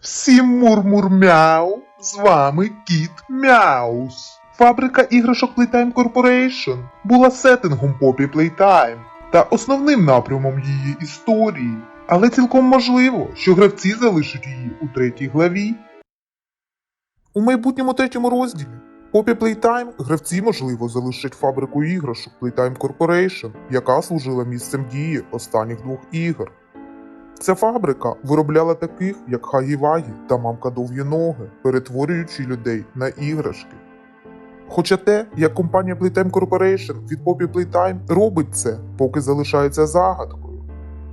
Всім мур-мур-мяу, з вами Кіт Мяус. Фабрика іграшок Playtime Corporation була сеттингом Poppy Playtime та основним напрямом її історії. Але цілком можливо, що гравці залишать її у третій главі. У майбутньому третьому розділі Poppy Playtime гравці, можливо, залишать фабрику іграшок Playtime Corporation, яка служила місцем дії останніх двох ігор. Ця фабрика виробляла таких, як Хагі-Вагі та мамка довгі ноги, перетворюючи людей на іграшки. Хоча те, як компанія Playtime Corporation від Poppy Playtime робить це, поки залишається загадкою.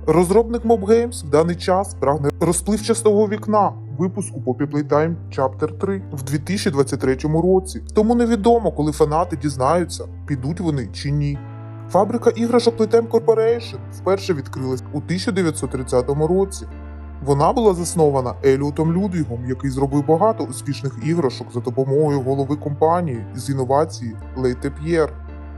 Розробник Mob Games в даний час прагне розпливчастого вікна випуску Poppy Playtime Chapter 3 в 2023 році. Тому невідомо, коли фанати дізнаються, підуть вони чи ні. Фабрика іграшок Playtime Corporation вперше відкрилась у 1930 році. Вона була заснована Еліотом Людвігом, який зробив багато успішних іграшок за допомогою голови компанії з інновації Лейте П'єр.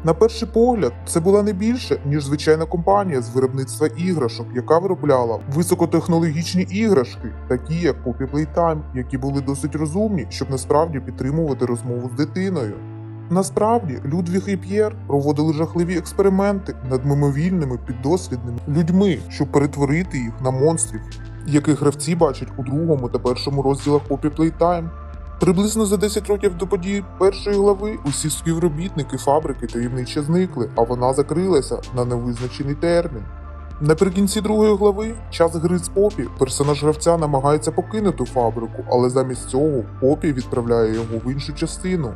На перший погляд, це була не більше, ніж звичайна компанія з виробництва іграшок, яка виробляла високотехнологічні іграшки, такі як Poppy Playtime, які були досить розумні, щоб насправді підтримувати розмову з дитиною. Насправді, Людвіг і П'єр проводили жахливі експерименти над мимовільними піддослідними людьми, щоб перетворити їх на монстрів, яких гравці бачать у другому та першому розділах Poppy Playtime. Приблизно за 10 років до подій першої глави усі співробітники фабрики таємниче зникли, а вона закрилася на невизначений термін. Наприкінці другої глави, час гри з Попі, персонаж гравця намагається покинути фабрику, але замість цього Попі відправляє його в іншу частину.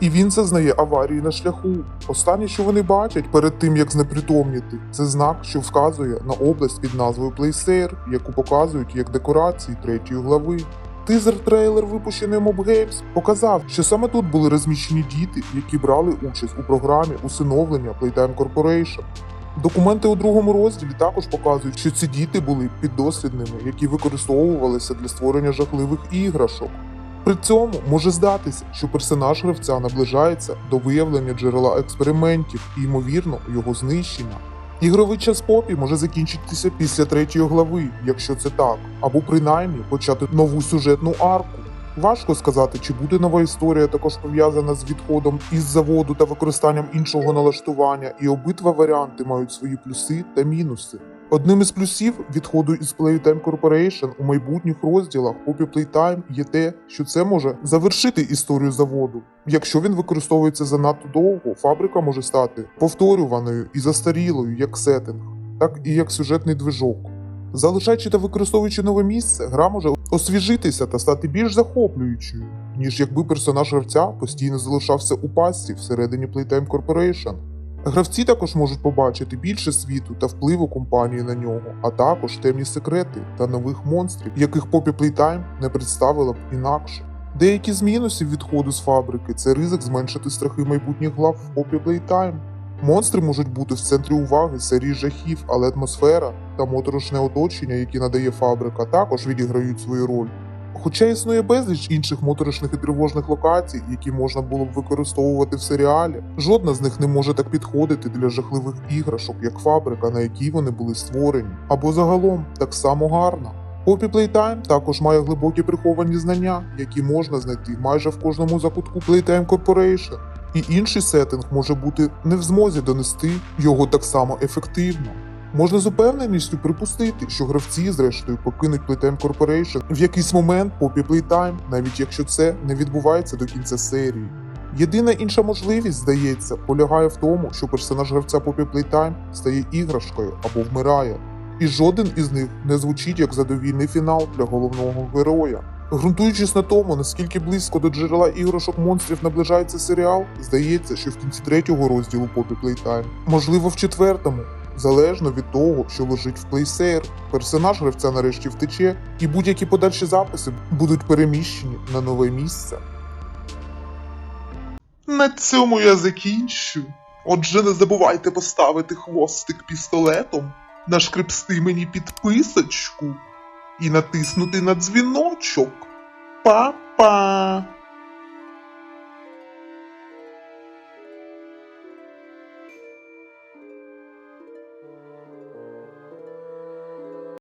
І він зазнає аварії на шляху. Останнє, що вони бачать перед тим, як знепритомніти, це знак, що вказує на область під назвою Плейсер, яку показують як декорації третьої глави. Тизер-трейлер, випущений Mob Games, показав, що саме тут були розміщені діти, які брали участь у програмі усиновлення Playtime Corporation. Документи у другому розділі також показують, що ці діти були піддослідними, які використовувалися для створення жахливих іграшок. При цьому може здатися, що персонаж гравця наближається до виявлення джерела експериментів і, ймовірно, його знищення. Ігровий час попі може закінчитися після третьої глави, якщо це так, або принаймні почати нову сюжетну арку. Важко сказати, чи буде нова історія також пов'язана з відходом із заводу та використанням іншого налаштування, і обидва варіанти мають свої плюси та мінуси. Одним із плюсів відходу із Playtime Corporation у майбутніх розділах Poppy Playtime є те, що це може завершити історію заводу. Якщо він використовується занадто довго, фабрика може стати повторюваною і застарілою як сеттинг, так і як сюжетний движок. Залишаючи та використовуючи нове місце, гра може освіжитися та стати більш захоплюючою, ніж якби персонаж гравця постійно залишався у пастці всередині Playtime Corporation. Гравці також можуть побачити більше світу та впливу компанії на нього, а також темні секрети та нових монстрів, яких Poppy Playtime не представила б інакше. Деякі з мінусів відходу з фабрики це ризик зменшити страхи майбутніх глав в Poppy Playtime. Монстри можуть бути в центрі уваги серії жахів, але атмосфера та моторошне оточення, які надає фабрика, також відіграють свою роль. Хоча існує безліч інших моторошних і тривожних локацій, які можна було б використовувати в серіалі, жодна з них не може так підходити для жахливих іграшок, як фабрика, на якій вони були створені, або загалом так само гарна. Poppy Playtime також має глибокі приховані знання, які можна знайти майже в кожному закутку Playtime Corporation, і інший сеттинг може бути не в змозі донести його так само ефективно. Можна з упевненістю припустити, що гравці, зрештою, покинуть Playtime Corporation в якийсь момент Poppy Playtime, навіть якщо це не відбувається до кінця серії. Єдина інша можливість, здається, полягає в тому, що персонаж гравця Poppy Playtime стає іграшкою або вмирає, і жоден із них не звучить як задовільний фінал для головного героя. Ґрунтуючись на тому, наскільки близько до джерела іграшок монстрів наближається серіал, здається, що в кінці третього розділу Poppy Playtime, можливо, в четвертому, залежно від того, що лежить в плейсейр, персонаж гравця нарешті втече, і будь-які подальші записи будуть переміщені на нове місце. На цьому я закінчу. Отже, не забувайте поставити хвостик пістолетом, нашкрепсти мені підписочку і натиснути на дзвіночок. Па-па!